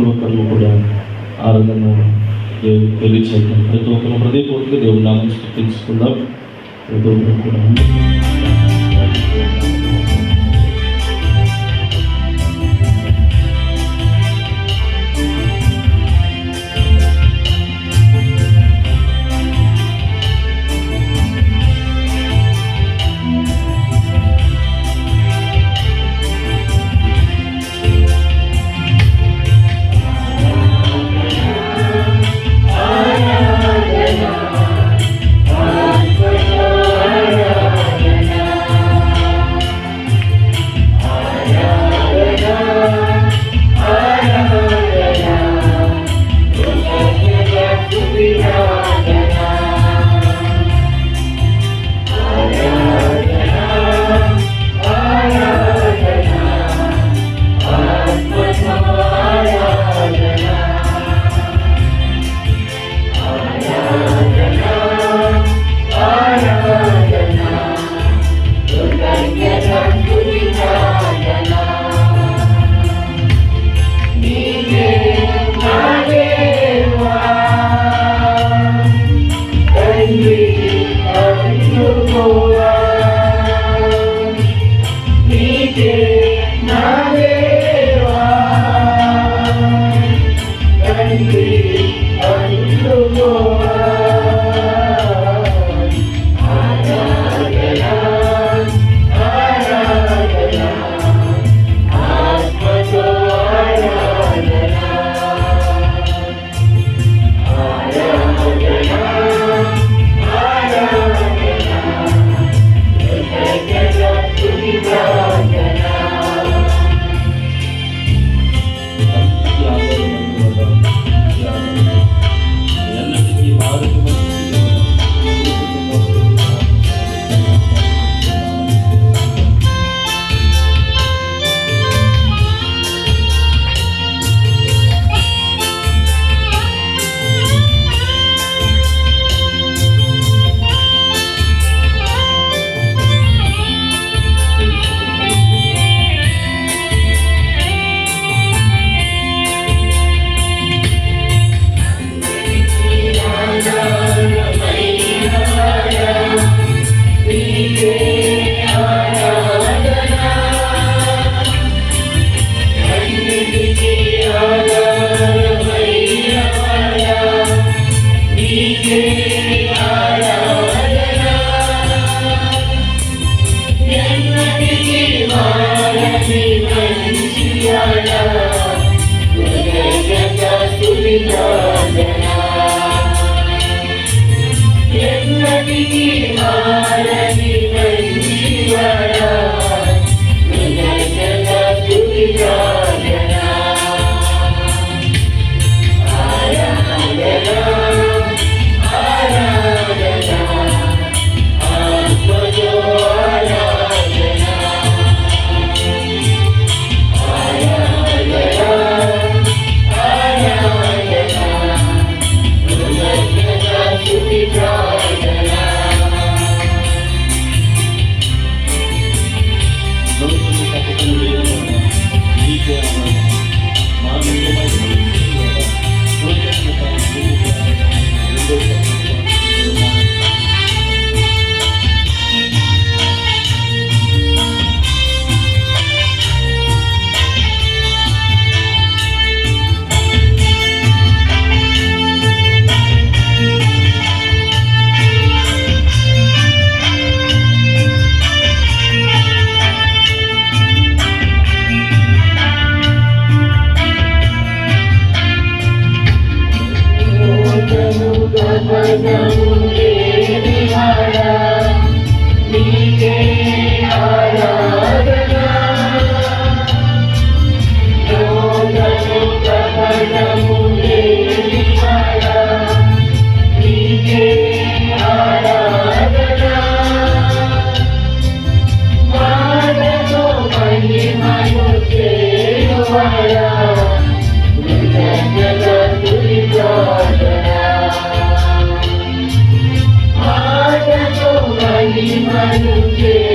ప్రతి ఒక్కరిని కూడా ఆరాధన దేవుడు తెలియచేద్దాం ప్రతి ఒక్కరు హృదయపూర్వక దేవుడు నామం స్థుతించుకుందాం. ప్రతి ఒక్కరు కూడా. yeah.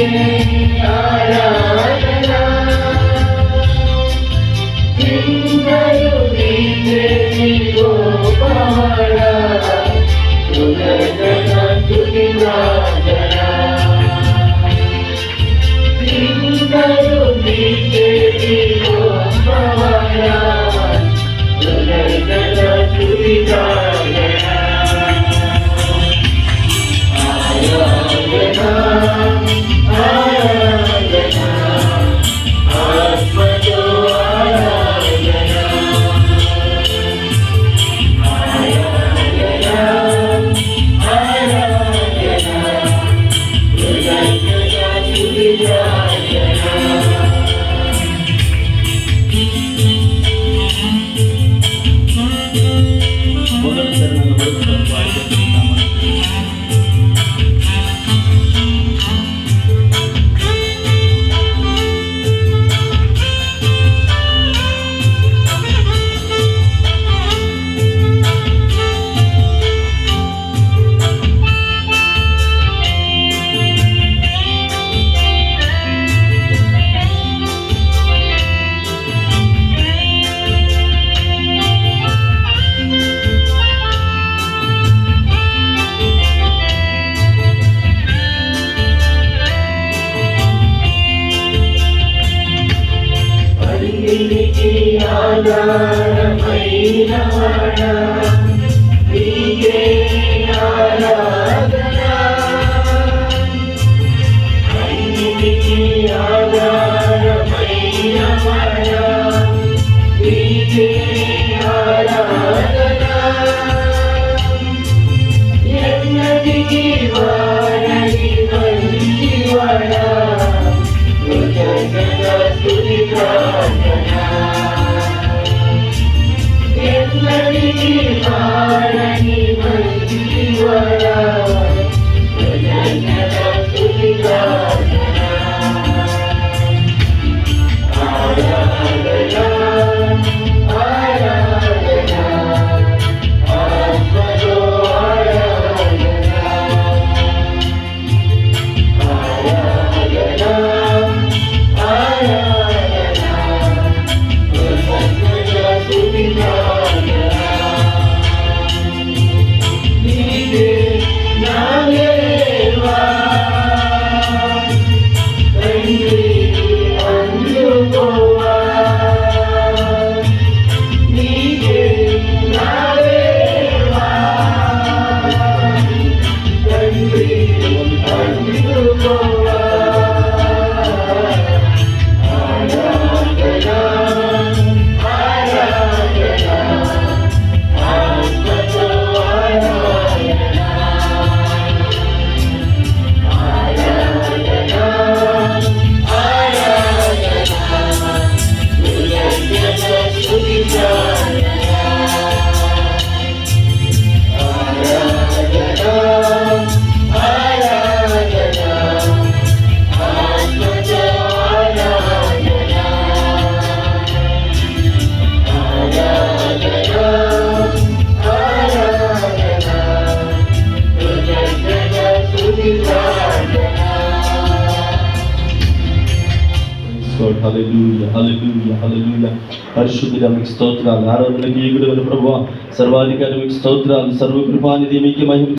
Yeah. ఆధారమైన ी హల్లెలూయా హల్లెలూయా హల్లెలూయా పరిశుద్ధుడా మీకు స్తోత్రాలు. ఆరాధనకి ఈగుడు ప్రభు సర్వాధికారి మీకు స్తోత్రాలు. సర్వకృపానిధి మీకు మహిమ